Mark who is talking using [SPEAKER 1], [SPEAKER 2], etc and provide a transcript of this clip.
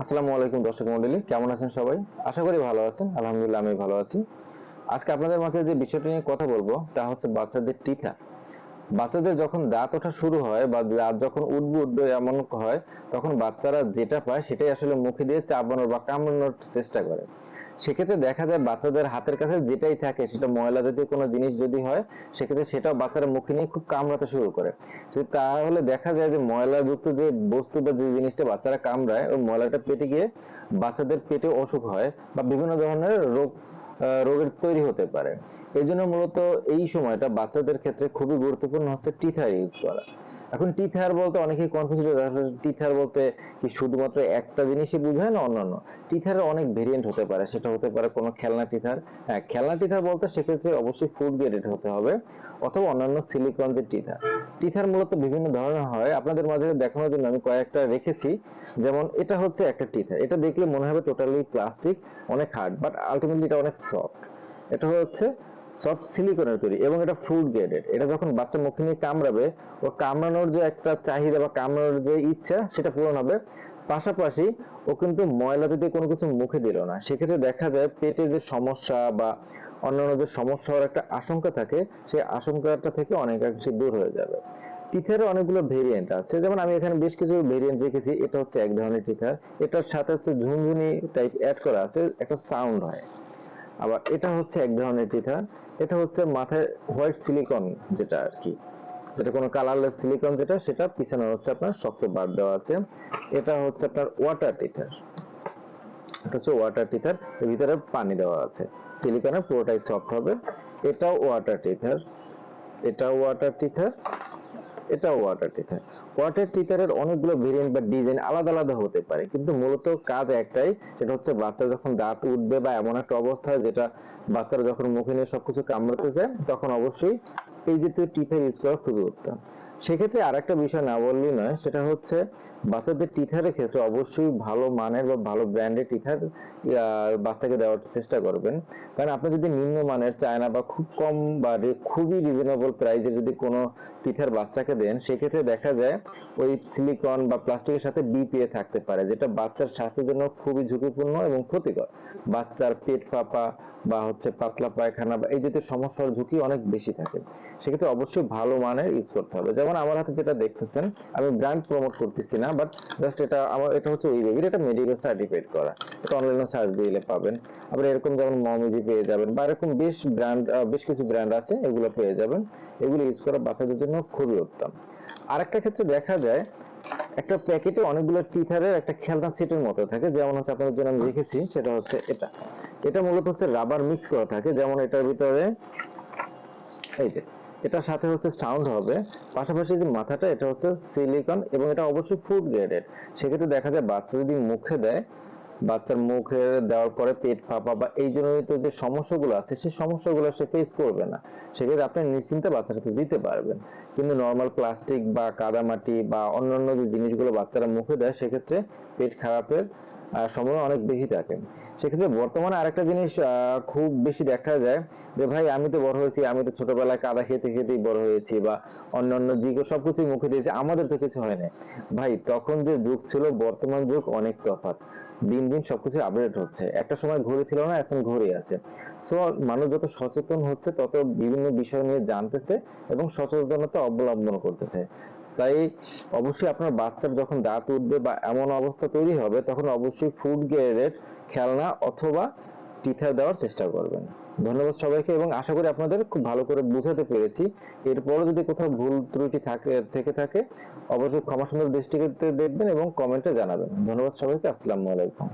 [SPEAKER 1] আসসালামু আলাইকুম দর্শক মন্ডলী, কেমন আছেন সবাই? আশা করি ভালো আছেন, আলহামদুলিল্লাহ আমি ভালো আছি। আজকে আপনাদের মাঝে যে বিষয়টি নিয়ে কথা বলব, তা হচ্ছে বাচ্চাদের টিকা। বাচ্চাদের যখন দাঁত ওঠা শুরু হয় বা দাঁত যখন উঠবে উঠবে এমন হয়, তখন বাচ্চারা যেটা পায় সেটাই আসলে মুখে দিয়ে চাবানোর বা কামড়ানোর চেষ্টা করে। সেক্ষেত্রে দেখা যায় বাচ্চাদের হাতের কাছে যেটাই থাকে, সেটা ময়লা জাতীয় কোনো জিনিস যদি হয়, সেক্ষেত্রে সেটাও বাচ্চারা মুখে নিয়ে খুব কামড়াতে শুরু করে। তো তাহলে দেখা যায় যে ময়লাযুক্ত যে বস্তু বা যে জিনিসটা বাচ্চারা কামড়ায়, ওই ময়লাটা পেটে গিয়ে বাচ্চাদের পেটে অসুখ হয় বা বিভিন্ন ধরনের রোগ রোগের তৈরি হতে পারে। এই মূলত এই সময়টা বাচ্চাদের ক্ষেত্রে খুবই গুরুত্বপূর্ণ হচ্ছে টিথার ইউজ করা। এখন টিথার বলতে অনেকেই কনফিউজ টিথার বলতে কি শুধুমাত্র একটা জিনিসই বোঝায় না অন্যান্য? টিথারের অনেক ভেরিয়েন্ট হতে পারে, সেটা হতে পারে কোনো খেলনা টিথার হ্যাঁ খেলনা টিথার বলতে সেক্ষেত্রে অবশ্যই ফুড গ্রেডেড হতে হবে অথবা অন্যান্য সিলিকন যে টিথার টিথার মূলত বিভিন্ন ধরনের হয়। আপনাদের মাঝে দেখানোর জন্য আমি কয়েকটা রেখেছি। যেমন এটা হচ্ছে একটা টিথার এটা দেখলে মনে হবে টোটালি প্লাস্টিক অনেক হার্ড বাট আলটিমেটলি এটা অনেক সফট এটা হচ্ছে সফট সিলিকনের তৈরি, এবং এটা ফুড গ্রেডেড এটা যখন বাচ্চা মুখে নিয়ে কামড়াবে, ও কামড়ানোর যে একটা চাহিদা বা কামড়ানোর যে ইচ্ছা, সেটা পূরণ হবে। পাশাপাশি ও কিন্তু ময়লা যদি কোনো কিছু মুখে দিল না। সেক্ষেত্রে দেখা যায় পেটে যে সমস্যা বা অন্যান্য যে সমস্যা হওয়ার একটা আশঙ্কা থাকে, সেই আশঙ্কাটা থেকে অনেকাংশে দূর হয়ে যাবে। টিথারের অনেকগুলো ভেরিয়েন্ট আছে। যেমন আমি এখানে বেশ কিছু ভেরিয়েন্ট রেখেছি। এটা হচ্ছে এক ধরনের টিথার এটার সাথে হচ্ছে ঝুনঝুনি টাইপ অ্যাড করা আছে। একটা সাউন্ড হয়। আবার এটা হচ্ছে এক ধরনের টিথার এটা হচ্ছে মাথায় হোয়াইট সিলিকন যেটা আর কি যেটা কোনো কালারলেস সিলিকন যেটা, সেটা পিছনে হচ্ছে আপনার শক্ত বার দেওয়া আছে। এটা হচ্ছে আপনার ওয়াটার টিথার এটা হচ্ছে ওয়াটার টিথার এর ভিতরে পানি দেওয়া আছে। সিলিকনের পুরোটাই সফট হবে। এটাও ওয়াটার টিথার এটাও ওয়াটার টিথার এটাও ওয়াটার টিথার ওয়াটার টিথারের অনেকগুলো ভেরিয়েন্ট বা ডিজাইন আলাদা আলাদা হতে পারে। কিন্তু মূলত কাজ একটাই, সেটা হচ্ছে বাচ্চা যখন দাঁত উঠবে বা এমন একটা অবস্থা, যেটা বাচ্চারা যখন মুখে নিয়ে সবকিছু কামড়াতে যায় তখন অবশ্যই এই জাতীয় টিথার ইউজ করা খুবই উত্তম। সেক্ষেত্রে আরেকটা বিষয় না বললেই নয়, সেটা হচ্ছে বাচ্চাদের টিথারের ক্ষেত্রে অবশ্যই ভালো মানের বা ভালো ব্র্যান্ডের টিথার বাচ্চাকে দেওয়ার চেষ্টা করবেন। কারণ আপনি যদি নিম্ন মানের চায়না বা খুব কম বা খুবই রিজনেবল প্রাইসে যদি কোনো টিথার বাচ্চাকে দেন, সেক্ষেত্রে দেখা যায় ওই সিলিকন বা প্লাস্টিকের সাথে বিপিএ থাকতে পারে, যেটা বাচ্চার স্বাস্থ্যের জন্য খুবই ঝুঁকিপূর্ণ এবং ক্ষতিকর। বাচ্চার পেট ফাঁপা বা হচ্ছে পাতলা পায়খানা বা এই জাতীয় সমস্যার ঝুঁকি অনেক বেশি থাকে। সেক্ষেত্রে অবশ্যই ভালো মানের ইউজ করতে হবে। যেমন আমার হাতে যেটা দেখতেছেন, আমি ব্র্যান্ড প্রমোট করতেছি না বাট জাস্ট এটা আমার, এটা হচ্ছে ওই বেবির এটা মেডিকেল সার্টিফাইড করা। এটা অনলাইনে সার্চ দিলে পাবেন। আবার এরকম যেমন মমিজি পেয়ে যাবেন, বা এরকম বেশ ব্র্যান্ড বেশ কিছু ব্র্যান্ড আছে, এগুলো পেয়ে যাবেন। এগুলো ইউজ করা বাচ্চাদের জন্য খুবই উত্তম। আরেকটা ক্ষেত্রে দেখা যায়, একটা প্যাকেটে অনেকগুলো টিথারের একটা খেলনা সেটের মতো থাকে। যেমন হচ্ছে আপনাদের জন্য আমি রেখেছি সেটা হচ্ছে এটা। এটা মূলত হচ্ছে রাবার মিক্স করা থাকে। যেমন এটার ভিতরে, এই যে এটার সাথে হচ্ছে সাউন্ড হবে। পাশাপাশি যে মাথাটা, এটা হচ্ছে সিলিকন এবং এটা অবশ্যই ফুড গ্রেডেড সেক্ষেত্রে দেখা যায় বাচ্চা যদি মুখে দেয়, বাচ্চার মুখে দেওয়ার পরে পেট ফাঁপা বা এই জনিত যে সমস্যাগুলো আছে, সেই সমস্যাগুলো সে ফেস করবে না। সেক্ষেত্রে আপনি নিশ্চিন্তে বাচ্চাটাকে দিতে পারবেন। কিন্তু নর্মাল প্লাস্টিক বা কাদামাটি বা অন্যান্য যে জিনিসগুলো বাচ্চারা মুখে দেয়, সেক্ষেত্রে পেট খারাপের সম্ভাবনা অনেক বেশি থাকে। সেক্ষেত্রে বর্তমানে আরেকটা জিনিস খুব বেশি দেখা যায় যে, ভাই, আমি তো বড় হয়েছি, আমি তো ছোটবেলায় কাদা খেতে খেতেই বড় হয়েছি বা অন্যান্য জিগো সবকিছুই মুখে দিয়েছি, আমাদের তো কিছু হয় না ভাই, তখন যে যুগ ছিল, বর্তমান যুগ অনেক তফাৎ। দিন দিন সবকিছু আপডেট হচ্ছে। একটা সময় ঘড়ি ছিল না, এখন ঘড়ি আছে। সো মানুষ যত সচেতন হচ্ছে, তত বিভিন্ন বিষয় নিয়ে জানতেছে এবং সচেতনতা অবলম্বন করতেছে। তাই অবশ্যই আপনার বাচ্চার যখন দাঁত উঠবে বা এমন অবস্থা তৈরি হবে, তখন অবশ্যই ফুড গ্রেডেড খেলনা অথবা টিথার দেওয়ার চেষ্টা করবেন। ধন্যবাদ সবাইকে এবং আশা করি আপনাদের খুব ভালো করে বুঝাতে পেরেছি। এরপরও যদি কোথাও ভুল ত্রুটি থাকে, থেকে থাকে, অবশ্যই ক্ষমা সুন্দর দৃষ্টিতে দেখবেন এবং কমেন্টে জানাবেন। ধন্যবাদ সবাইকে, আসসালামু আলাইকুম।